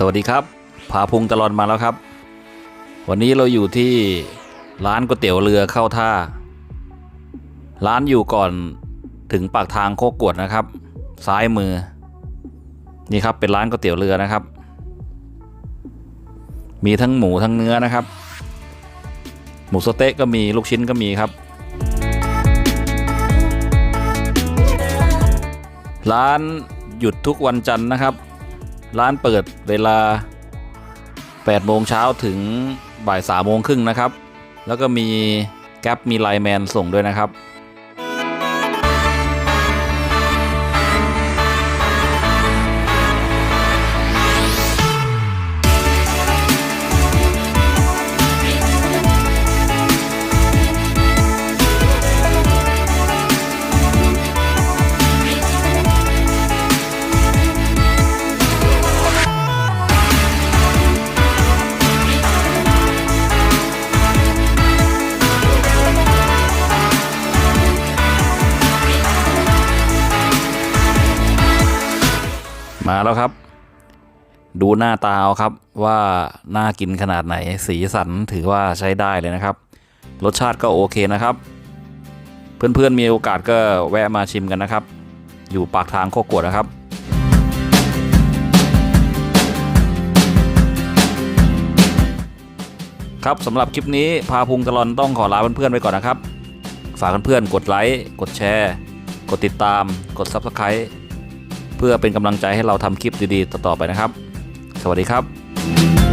สวัสดีครับพาพุงตลอดมาแล้วครับ วันนี้เราอยู่ที่ร้านก๋วยเตี๋ยวเรือเข้าท่า ร้านอยู่ก่อนถึงปากทางโคกวดนะครับ ซ้ายมือ นี่ครับเป็นร้านก๋วยเตี๋ยวเรือนะครับ มีทั้งหมูทั้งเนื้อนะครับ หมูสเต๊ะก็มีลูกชิ้นก็มีครับ ร้านหยุดทุกวันจันทร์นะครับ ร้านเปิดเวลา 8 โมงเช้าถึงบ่าย3โมงครึ่งนะครับ แล้วก็มีแก๊ปมีไลแมนส่งด้วยนะครับ มาแล้วครับ ดูหน้าตาเอาครับว่าน่ากินขนาดไหนสีสันถือว่าใช้ได้เลยนะครับ รสชาติก็โอเคนะครับ เพื่อนๆมีโอกาสก็แวะมาชิมกันนะครับ อยู่ปากทางโคกวดนะครับครับสำหรับคลิปนี้พาพุงตลอนต้องขอลาเพื่อนๆไปก่อนนะครับ ฝากเพื่อนๆกดไลค์ กดแชร์ กดติดตาม กด Subscribe เพื่อเป็นกำลังใจให้เราทำคลิปดีๆ ต่อๆไปนะครับ สวัสดีครับ